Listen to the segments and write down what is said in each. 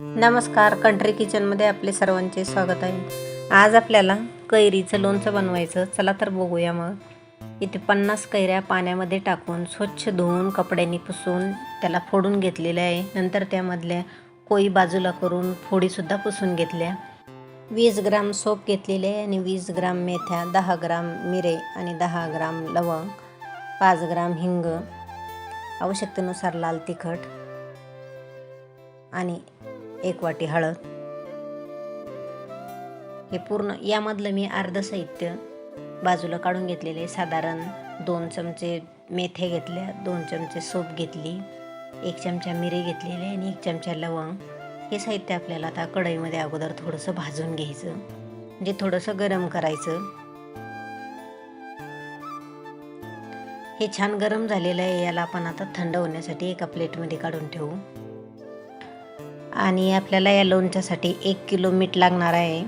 नमस्कार कंट्री किचनमध्ये आपले सर्वांचे स्वागत आहे. आज आपल्याला कैरीचं लोणचं बनवायचं चला तर बघूया मग. इथे पन्नास कैऱ्या पाण्यामध्ये टाकून स्वच्छ धुवून कपड्यांनी पुसून त्याला फोडून घेतलेल्या आहे. नंतर त्यामधल्या कोई बाजूला करून फोडीसुद्धा पुसून घेतल्या. वीस ग्राम सोप घेतलेले आहे आणि वीस ग्राम मेथ्या दहा ग्राम मिरे आणि दहा ग्राम लवंग पाच ग्राम हिंग आवश्यकतेनुसार लाल तिखट आणि एक वाटी हळद. हे पूर्ण यामधलं मी अर्ध साहित्य बाजूला काढून घेतलेले. साधारण दोन चमचे मेथ्या घेतल्या दोन चमचे सोप घेतली एक चमचा मिरी घेतलेली आणि एक चमचा लवंग. हे साहित्य आपल्याला आता कढईमध्ये अगोदर थोडंसं भाजून घ्यायचं. म्हणजे थोडंसं गरम करायचं. हे छान गरम झालेलं आहे याला आपण आता थंड होण्यासाठी एका प्लेटमध्ये काढून ठेवू. आणि आपल्याला या लोणच्यासाठी एक किलो मीठ लागणार आहे.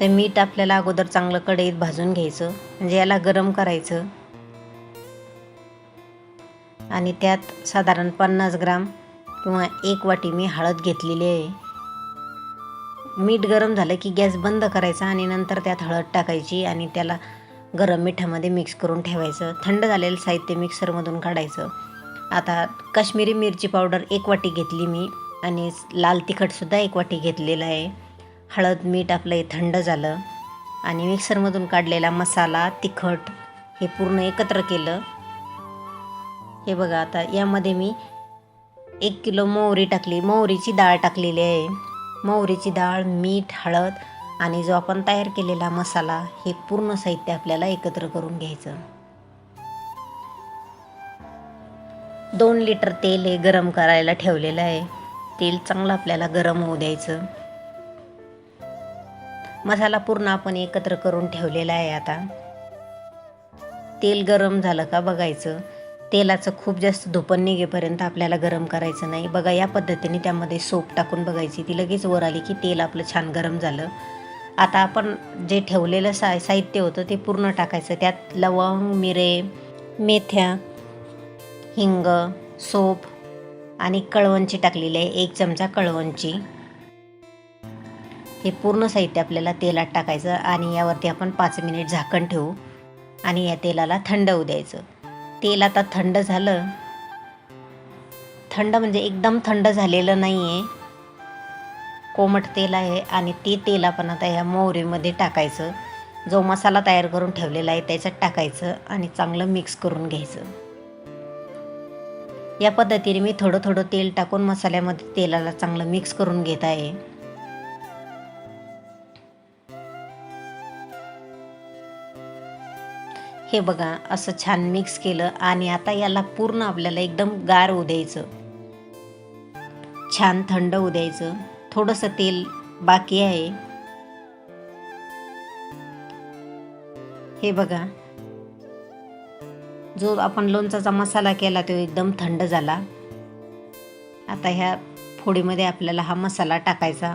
तर मीठ आपल्याला अगोदर चांगलं कढईत भाजून घ्यायचं म्हणजे याला गरम करायचं. आणि त्यात साधारण पन्नास ग्राम किंवा एक वाटी मी हळद घेतलेली आहे. मीठ गरम झालं की गॅस बंद करायचा आणि नंतर त्यात हळद टाकायची आणि त्याला गरम मिठामध्ये मिक्स करून ठेवायचं. थंड झालेलं साहित्य मिक्सरमधून काढायचं. आता काश्मीरी मिरची पावडर एक वाटी घेतली मी आणि लाल तिखटसुद्धा एक वाटी घेतलेलं आहे. हळद मीठ आपलं हे थंड झालं आणि मिक्सरमधून काढलेला मसाला तिखट हे पूर्ण एकत्र केलं. हे बघा आता यामध्ये मी एक किलो मोहरी टाकली. मोहरीची डाळ टाकलेली आहे. मोहरीची डाळ मीठ हळद आणि जो आपण तयार केलेला मसाला हे पूर्ण साहित्य आपल्याला एकत्र करून घ्यायचं. दोन लिटर तेल हे गरम करायला ठेवलेलं आहे. तेल चांगलं आपल्याला गरम होऊ द्यायचं. मसाला पूर्ण आपण एकत्र करून ठेवलेला आहे आता. तेल गरम झालं का बघायचं. तेलाचं खूप जास्त धुपन निघेपर्यंत आपल्याला गरम करायचं नाही. बघा या पद्धतीने त्यामध्ये सोप टाकून बघायची. ती लगेच वर आली की तेल आपलं छान गरम झालं. आता आपण जे ठेवलेलं सा साहित्य होतं ते पूर्ण टाकायचं. त्यात लवंग मिरे मेथ्या हिंग सोप आणि कळवणची टाकलेली आहे एक चमचा कळवणची हे पूर्ण साहित्य आपल्याला तेलात टाकायचं आणि यावरती आपण पाच मिनिट झाकण ठेवू आणि या तेलाला थंड होऊ द्यायचं. तेल आता थंड झालं. थंड म्हणजे एकदम थंड झालेलं नाही आहे कोमट तेल आहे आणि ते तेल आपण आता ह्या मोहरीमध्ये टाकायचं. जो मसाला तयार करून ठेवलेला आहे त्याच्यात टाकायचं आणि चांगलं मिक्स करून घ्यायचं. या पद्धतीने मी थोडं थोडं तेल टाकून मसाल्यामध्ये तेलाला चांगलं मिक्स करून घेत आहे. हे बघा असं छान मिक्स केलं आणि आता याला पूर्ण आपल्याला एकदम गार होऊ द्यायचं. छान थंड होऊ द्यायचं. थोडंसं तेल बाकी आहे. हे बघा जो आपण लोणचाचा मसाला केला तो एकदम थंड झाला. आता ह्या फोडीमध्ये आपल्याला हा मसाला टाकायचा.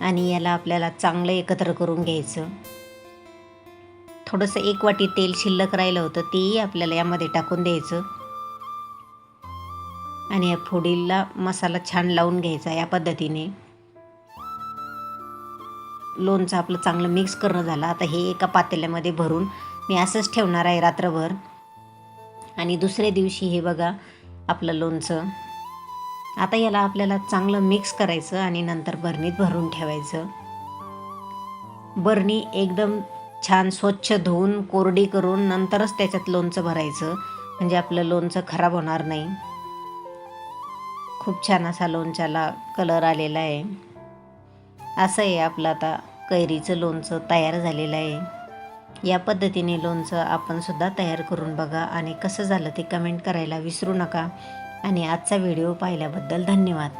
आणि याला आपल्याला चांगलं एकत्र करून घ्यायचं. थोडंसं एक वाटी तेल शिल्लक राहिलं होतं तेही आपल्याला यामध्ये टाकून द्यायचं. आणि या फोडीला मसाला छान लावून घ्यायचा या पद्धतीने. लोणचं आपलं चांगलं मिक्स करणं झालं. आता हे एका पातेल्यामध्ये भरून मी असंच ठेवणार आहे रात्रभर. आणि दुसऱ्या दिवशी हे बघा आपलं लोणचं. आता याला आपल्याला चांगलं मिक्स करायचं आणि नंतर बरणीत भरून ठेवायचं. बरणी एकदम छान स्वच्छ धुवून कोरडी करून नंतरच त्याच्यात लोणचं भरायचं. म्हणजे आपलं लोणचं खराब होणार नाही. खूप छान असा लोणच्याला कलर आलेला आहे. असं आहे आपलं आता कैरीचं लोणचं तयार झालेलं आहे. या पद्धतीने लोणचं आपण सुद्धा तयार करून बघा. आणि कसं झालं ते कमेंट करायला विसरू नका. आणि आजचा व्हिडिओ पाहिल्याबद्दल धन्यवाद.